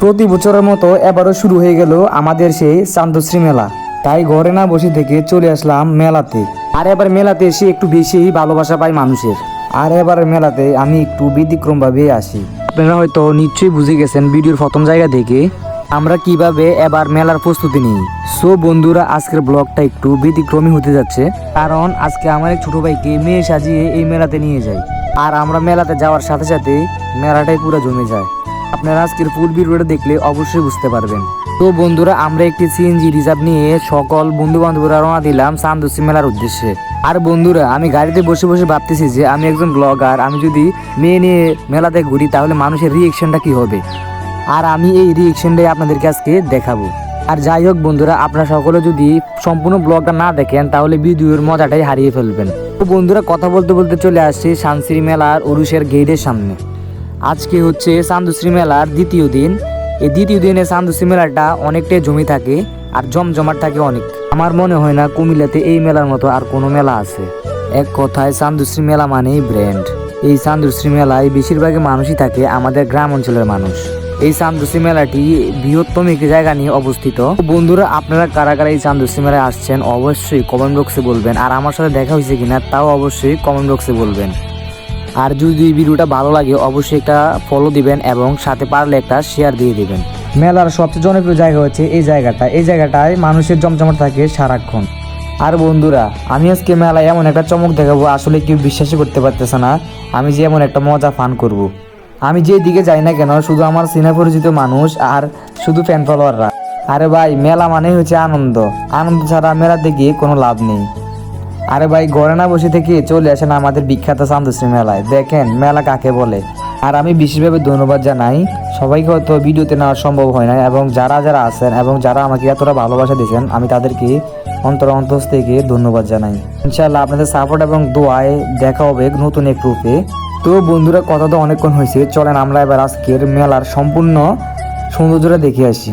প্রতি বছরের মতো এবারও শুরু হয়ে গেল আমাদের সেই চান্দশ্রী মেলা। তাই ঘরে না বসে থেকে চলে আসলাম মেলাতে। আর এবার মেলাতে এসে একটু বেশি ভালোবাসা পাই মানুষের। আর এবার মেলাতে আমি একটু ব্যতিক্রমভাবে আসি। আপনারা হয়তো নিশ্চয়ই বুঝে গেছেন ভিডিওর প্রথম জায়গা থেকে আমরা কীভাবে এবার মেলার প্রস্তুতি নিই। সো বন্ধুরা, আজকের ব্লগটা একটু ব্যতিক্রমী হতে যাচ্ছে। কারণ আজকে আমার এক ছোট ভাইকে মেয়ে সাজিয়ে এই মেলাতে নিয়ে যাই। আর আমরা মেলাতে যাওয়ার সাথে সাথে মেলাটাই পুরো জমে যায়। আপনারা আজকের ফুল ভিডিওটা দেখলে অবশ্যই বুঝতে পারবেন। তো বন্ধুরা, আমরা একটি সিএনজি রিজার্ভ নিয়ে সকল বন্ধু বান্ধবরা রওনা দিলাম চান্দসি মেলার উদ্দেশ্যে। আর বন্ধুরা, আমি গাড়িতে বসে বসে ভাবতেছি যে আমি একজন ব্লগার আমি যদি মেয়ে নিয়ে মেলাতে ঘুরি তাহলে মানুষের রিয়েকশনটা কি হবে? আর আমি এই রিয়েকশনটাই আপনাদেরকে আজকে দেখাবো। আর যাই হোক বন্ধুরা, আপনারা সকলে যদি সম্পূর্ণ ব্লগটা না দেখেন তাহলে ভিডিওর মজাটাই হারিয়ে ফেলবেন। তো বন্ধুরা, কথা বলতে বলতে চলে আসছি শানশ্রী মেলার উরুষের গেটের সামনে। আজকে হচ্ছে চান্দুশ্রী মেলার দ্বিতীয় দিন। এই দ্বিতীয় দিনে চান্দুশ্রী মেলাটা অনেকটাই জমি থাকে আর জমজমাট থাকে অনেক। আমার মনে হয় না কুমিল্লাতে এই মেলার মতো আর কোনো মেলা আছে। এক কথায় চান্দুশ্রী মেলা মানেই ব্র্যান্ড এই চান্দুশ্রী মেলায় বেশিরভাগই মানুষই থাকে আমাদের গ্রাম অঞ্চলের মানুষ। এই চান্দুশ্রী মেলাটি বৃহত্তম একটি জায়গা নিয়ে অবস্থিত। বন্ধুরা, আপনারা কারা কারা এই চান্দুশ্রী মেলায় আসছেন অবশ্যই কমেন্ট বক্সে বলবেন। আর আমার সাথে দেখা হয়েছে কিনা, তাও অবশ্যই কমেন্ট বক্সে বলবেন। আর যদি ভিডিওটা ভালো লাগে, অবশ্যই একটা ফলো দিবেন এবং সাথে পারলে একটা শেয়ার দিয়ে দিবেন। মেলার সবচেয়ে জনপ্রিয় জায়গা হচ্ছে এই জায়গাটা। এই জায়গাটায় মানুষের জমজমাট থাকে সারাক্ষণ। আর বন্ধুরা, আমি আজকে মেলায় এমন একটা চমক দেখাবো, আসলে কেউ বিশ্বাসই করতে পারতেছে না। আমি যে এমন একটা মজা ফান করব। আমি যে দিকে যাই না কেন, শুধু আমার সিনে পরিচিত মানুষ আর শুধু ফ্যান ফলোয়াররা আরে ভাই, মেলা মানেই হচ্ছে আনন্দ। আনন্দ ছাড়া মেলাতে গিয়ে কোনো লাভ নেই। আরে ভাই, ঘরে না বসে থেকে চলে আসেন আমাদের বিখ্যাত চান্দশ্রী মেলায়। দেখেন, মেলা কাকে বলে? আর আমি বিশেষভাবে ধন্যবাদ জানাই। সবাইকে হয়তো ভিডিওতে নেওয়া সম্ভব হয় না এবং যারা যারা আছেন এবং যারা আমাকে এতটা ভালোবাসা দিয়েছেন, আমি তাদেরকে অন্তর অন্তর থেকে ধন্যবাদ জানাই। ইনশাল্লাহ আপনাদের সাপোর্ট এবং দোয়ায় দেখা হবে নতুন এক রূপে। তো বন্ধুরা, কথা তো অনেকক্ষণ হয়েছে। চলেন আমরা এবার আজকের মেলার সম্পূর্ণ সৌন্দর্যটা দেখে আসি।